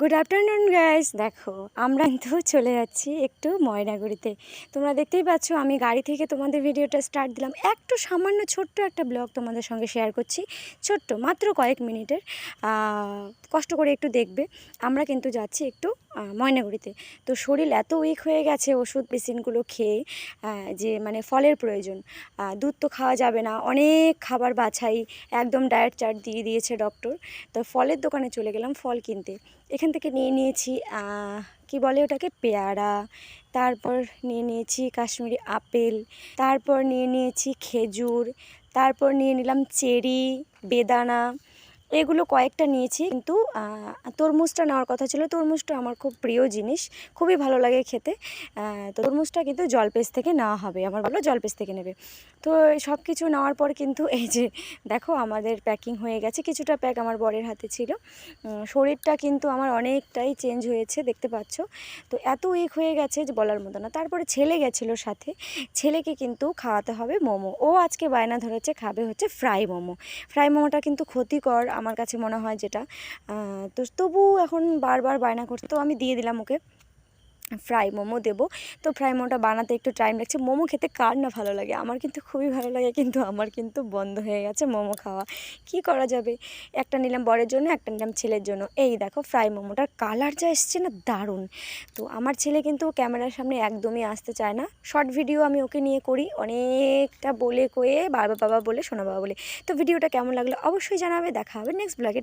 Good afternoon guys দেখো, আমরা কিন্তু চলে যাচ্ছি একটু ময়নাগুড়িতে। তোমরা দেখতেই পাচ্ছ, আমি গাড়ি থেকে তোমাদের ভিডিওটা স্টার্ট দিলাম। একটু সামান্য ছোট্ট একটা ব্লগ তোমাদের সঙ্গে শেয়ার করছি। ছোট্ট, মাত্র কয়েক মিনিটের। কষ্ট করে একটু দেখবে। আমরা কিন্তু যাচ্ছি একটু ময়নাগুড়িতে। তো শরীর এত উইক হয়ে গেছে ওষুধ মেশিনগুলো খেয়ে যে মানে ফলের প্রয়োজন। দুধ তো খাওয়া যাবে না। অনেক খাবার বাছাই, একদম ডায়েট চার্ট দিয়ে দিয়েছে ডক্টর তো ফলের দোকানে চলে গেলাম ফল কিনতে। এখান থেকে নিয়ে নিয়েছি কি বলে ওটাকে? পেয়ারা, তারপর নিয়ে নিয়েছি কাশ্মীরি আপেল, তারপর নিয়ে নিয়েছি খেজুর, তারপর নিয়ে নিলাম চেরি, বেদানা এগুলো কয়েকটা নিয়েছি, কিন্তু তরমুজটা নেওয়ার কথা ছিল। তরমুজটা আমার খুব প্রিয় জিনিস, খুবই ভালো লাগে খেতে। তো তরমুজটা কিন্তু জলপেস থেকে নেওয়া হবে। আমার বলো জলপেস থেকে নেবে। তো সব কিছু নেওয়ার পর কিন্তু এই যে, দেখো আমাদের প্যাকিং হয়ে গেছে। কিছুটা প্যাক আমার বরের হাতে ছিল। শরীরটা কিন্তু আমার অনেকটাই চেঞ্জ হয়েছে, দেখতে পাচ্ছ? তো এত উইক হয়ে গেছে যে বলার মতো না। তারপরে ছেলে গেছিল সাথে। ছেলেকে কিন্তু খাওয়াতে হবে মোমো। ও আজকে বায়না ধরেছে, খাবে হচ্ছে ফ্রাই মোমো। ফ্রাই মোমোটা কিন্তু ক্ষতিকর আমার কাছে মনে হয় যেটা। তো তবু এখন বারবার বায়না করছে। তো আমি দিয়ে দিলাম ওকে। ফ্রাই মোমো দেবো। তো ফ্রাই মোমোটা বানাতে একটু টাইম লাগছে। মোমো খেতে কার না ভালো লাগে? আমার কিন্তু খুবই ভালো লাগে, কিন্তু আমার কিন্তু বন্ধ হয়ে গেছে মোমো খাওয়া। কি করা যাবে? একটা নিলাম বরের জন্য, একটা নিলাম ছেলের জন্য। এই দেখো, ফ্রাই মোমোটার কালার যা এসছে না দারুণ। তো আমার ছেলে কিন্তু ক্যামেরার সামনে একদমই আসতে চায় না। শর্ট ভিডিও আমি ওকে নিয়ে করি, অনেকটা বলে কয়ে বাবা বাবা বলে, সোনা বাবা বলে। তো ভিডিওটা কেমন লাগল অবশ্যই জানাবে। দেখা হবে নেক্সট ব্লগে